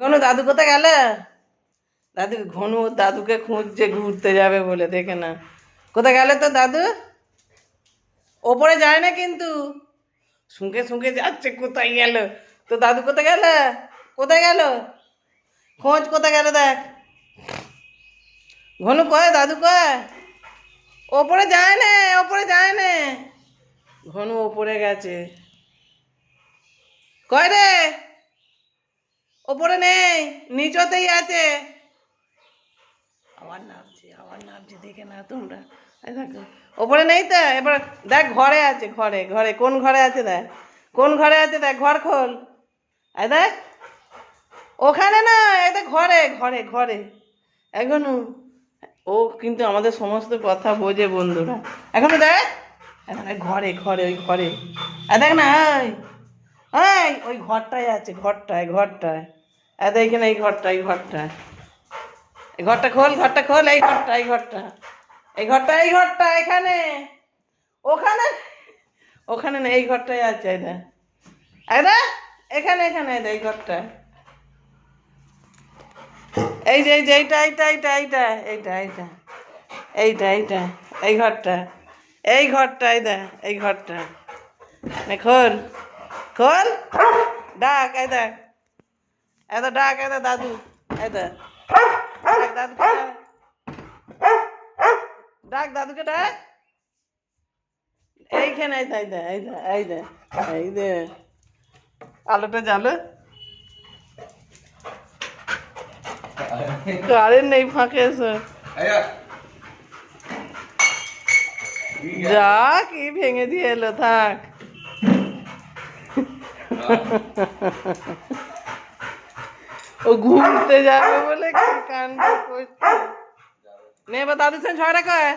ঘনু, দাদু কোথায় গেল? দাদু, ঘনু দাদুকে খুঁজছে, ঘুরতে যাবে বলে, দেখে না কোথায় গেলে তো দাদু? ওপরে যায় না কিন্তু। শুঁকে শুঁকে যাচ্ছে, কোথায় গেল? তো দাদু কোথায় গেল? কোথায় গেল? খোঁজ, কোথায় গেল দেখ। ঘনু কয়, দাদু কয়? ওপরে যায় না, ওপরে যায় না। ঘনু ওপরে গেছে। কয় রে? ওপরে নেই, নিচতেই আছে। আবার নামছে আবার নামছে, দেখে না তোমরা। ওপরে নেই তো? এবার দেখ, ঘরে আছে, ঘরে ঘরে, কোন ঘরে আছে দেখ? কোন ঘরে আছে দেখ, ঘর খোল। এই দেখ, ওখানে না দেখ, ঘরে ঘরে ঘরে। এখনও ও কিন্তু আমাদের সমস্ত কথা বোঝে বন্ধুরা। এখনও দেখ এখন ঘরে ঘরে, ওই ঘরে। এই দেখ না ওই ঘরটায় আছে, ঘরটায় ঘরটায়। এত এইখানে এই ঘরটা এই ঘরটা। এই ঘরটা খোল ঘরটা খোল, এই ঘরটা এই ঘরটা। এই ঘরটা এই ঘরটা, এখানে। ওখানে। ওখানে না, এই ঘরটায় আছে, এই দেখ। এখানে এখানে, এই এই ঘরটা। এই যে এই যে, এইটা এইটা এইটা এইটা এইটা এইটা। এইটা এইটা, এই ঘরটা। এই ঘরটা, এই দেখ, এই ঘরটা। খোল খোল। ডাক, এই দেখ। এত ডাক এত দাদু ডাক দাদুকে ডাক। ডাক দাদুকে ডাক। এইখানে এই দেখ এই দেখ এই দেখ এই দে আলোটা জ্বালো। কারেন্ট নেই ফাঁকে এসে যা কি ভেঙে দিয়ে এলো থাক। ও ঘুরতে যাবে বলে কি কাণ্ড করছে? নে এবার দাদুর সঙ্গে ঝগড়া কয়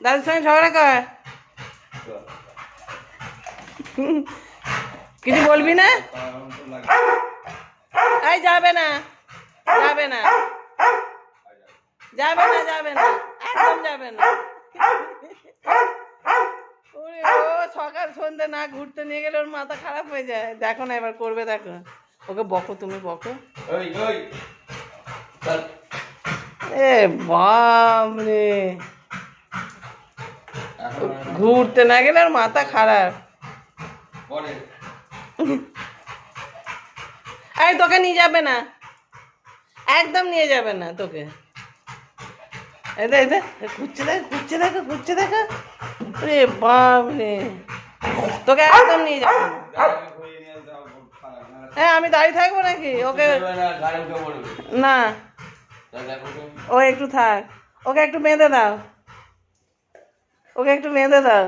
দাদুর সঙ্গে ঝগড়া কয় কিছু বলবি না? এই যাবে না। যাবে না। যাবে না যাবে না। একদম যাবে না। ও সকাল সন্ধ্যে না ঘুরতে নিয়ে গেলে ওর মাথা খারাপ হয়ে যায়। দেখো না এবার করবে দেখো। ওকে বকো তুমি বকো। এ বাপ রে ঘুরতে না গেলে আর মাথা খারাপ। আরে তোকে নিয়ে যাবে না। একদম নিয়ে যাবে না তোকে। দেখ ঘুরছে দেখ ঘুরছে দেখো ঘুরছে দেখো। রে তোকে একদম নিয়ে যাবে না। হ্যাঁ আমি দাঁড়িয়ে থাকব নাকি? ওকে না। ও একটু থাক। ওকে একটু বেঁধে দাও। ওকে একটু বেঁধে দাও।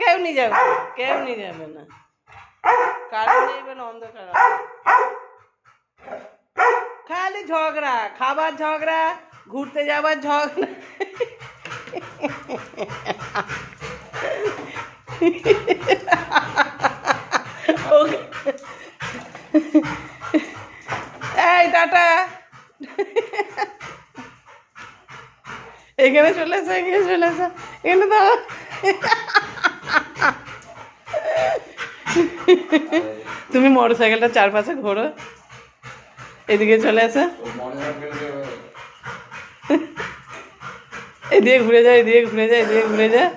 কেউ নিয়ে যাবে কেউ নিয়ে যাবে না। কারণ অন্ধকার খালি ঝগড়া, খাবার ঝগড়া, ঘুরতে যাবার ঝগড়া। এই টাটা এখানে চলে এসো, এখানে চলে এসো, এখানে তো তুমি মোটর সাইকেলটা চারপাশে ঘোরো। এদিকে চলে এসো। এদিকে ঘুরে যায় এদিকে ঘুরে যায় এদিকে ঘুরে যায়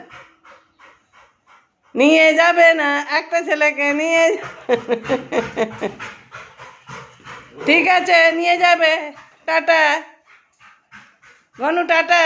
নিয়ে যাবে না একটা ছেলেকে নিয়ে ঠিক আছে নিয়ে যাবে। টাটা। গনু টাটা।